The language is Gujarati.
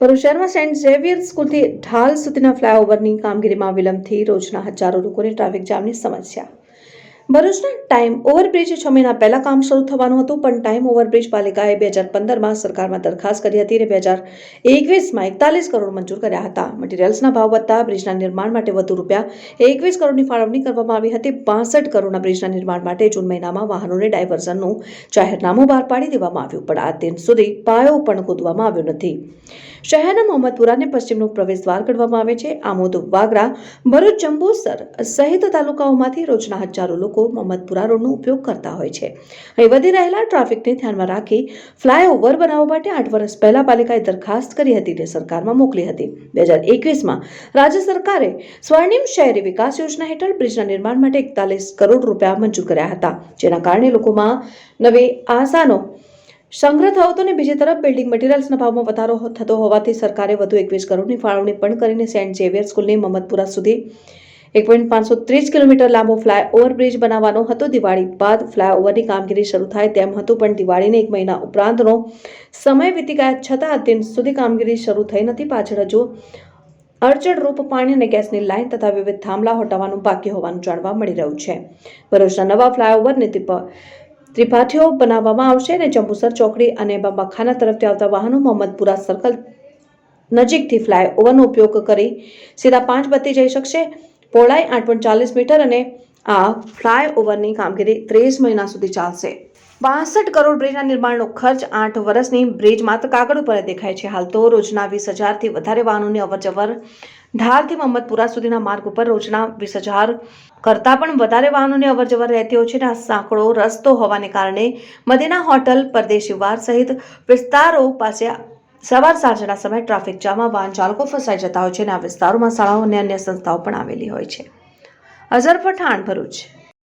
ભરૂચ શહેરમાં સેન્ટ ઝેવિયર સ્કૂલથી ઢાલ સુધીના ફ્લાયઓવરની કામગીરીમાં વિલંબથી રોજના હજારો લોકોને ટ્રાફિક જામની સમસ્યા. ભરૂચના ટાઈમ ઓવરબ્રિજ છ મહિના પહેલા કામ શરૂ થવાનું હતું, પણ ટાઈમ ઓવરબ્રિજ પાલિકાએ બે હજાર પંદરમાં સરકારમાં દરખાસ્ત કરી હતી અને બે હજાર એકવીસમાં એકતાલીસ કરોડ મંજૂર કર્યા હતા. મટીરિયલ્સના ભાવ વધતા બ્રિજના નિર્માણ માટે વધુ રૂપિયા એકવીસ કરોડની ફાળવણી કરવામાં આવી હતી. બાસઠ કરોડના બ્રિજના નિર્માણ માટે જૂન મહિનામાં વાહનોને ડાયવર્ઝનનું જાહેરનામું બહાર પાડી દેવામાં આવ્યું, પણ આ દિન સુધી પાયો પણ ખોદવામાં આવ્યો નથી. શહેરના મોહમ્મદપુરાને પશ્ચિમનું પ્રવેશ દ્વાર ગણવામાં આવે છે. આમોદ વાગરા ભરૂચ જંબુસર સહિત તાલુકાઓમાંથી રોજના હજારો લોકો મોહમ્મદપુરા રોડનો ઉપયોગ કરતા હોય છે. અહીં વધી રહેલા ટ્રાફિકને ધ્યાનમાં રાખી ફ્લાયઓવર બનાવવા માટે આઠ વર્ષ પહેલા પાલિકાએ દરખાસ્ત કરી હતી તે સરકારમાં મોકલી હતી. બે હજાર એકવીસમાં રાજ્ય સરકારે સ્વર્ણિમ શહેરી વિકાસ યોજના હેઠળ બ્રિજના નિર્માણ માટે એકતાલીસ કરોડ રૂપિયા મંજૂર કર્યા હતા. જેના કારણે લોકોમાં નવી આશાનો સંગ્રહ થયો હતો અને બીજી તરફ બિલ્ડિંગ મટીરિયલ્સના ભાવમાં વધારો થતો હોવાથી સરકારે વધુ એકવીસ કરોડની ફાળવણી પણ કરીને સેન્ટ ઝેવિયર સ્કૂલની મહમ્મદપુરા સુધી એક પોઈન્ટ પાંચસો ત્રીસ કિલોમીટર લાંબો ફ્લાય ઓવર બ્રિજ બનાવવાનો હતો. દિવાળી બાદ ફ્લાયઓવરની કામગીરી શરૂ થાય તેમ હતું, પણ દિવાળીને એક મહિના ઉપરાંતનો સમય વીતી ગયા. છતાં દિન સુધી કામગીરી શરૂ થઈ નથી. પાછળ હજુ અડચણરૂપ પાણી અને ગેસની લાઇન તથા વિવિધ થાંભલા હટાવવાનું બાકી હોવાનું જાણવા મળી રહ્યું છે. ભરૂચના નવા ફ્લાયઓવરની ત્રિપાઠીઓ બનાવવામાં આવશે અને જંબુસર ચોકડી અને બંબાખાના તરફથી આવતા વાહનો મોહમ્મદપુરા સર્કલ નજીકથી ફ્લાય ઓવરનો ઉપયોગ કરી સીધા પાંચ બત્તી જઈ શકશે. પહોળાઈ આઠ ચાલીસ મીટર અને આ ફ્લાય ઓવરની કામગીરી ત્રીસ મહિના સુધી ચાલશે. બાસઠ કરોડ બ્રિજના નિર્માણનો ખર્ચ આઠ વર્ષની બ્રિજ માત્ર કાગળ ઉપર દેખાય છે. હાલ તો રોજના વીસ હજારથી વધારે વાહનોની અવરજવર ઢારથી મહમ્મદપુરા સુધીના માર્ગ ઉપર રોજના વીસ હજાર કરતાં પણ વધારે વાહનોની અવરજવર રહેતી હોય છે અને આ સાંકડો રસ્તો હોવાને કારણે મદીના હોટલ, પરદેશી વાર સહિત વિસ્તારો પાસે સવાર સાંજના સમયે ટ્રાફિક જામમાં વાહન ચાલકો ફસાઈ જતા હોય છે અને આ વિસ્તારોમાં શાળાઓ અને અન્ય સંસ્થાઓ પણ આવેલી હોય છે. અઝર પઠાણ, ભરૂચ.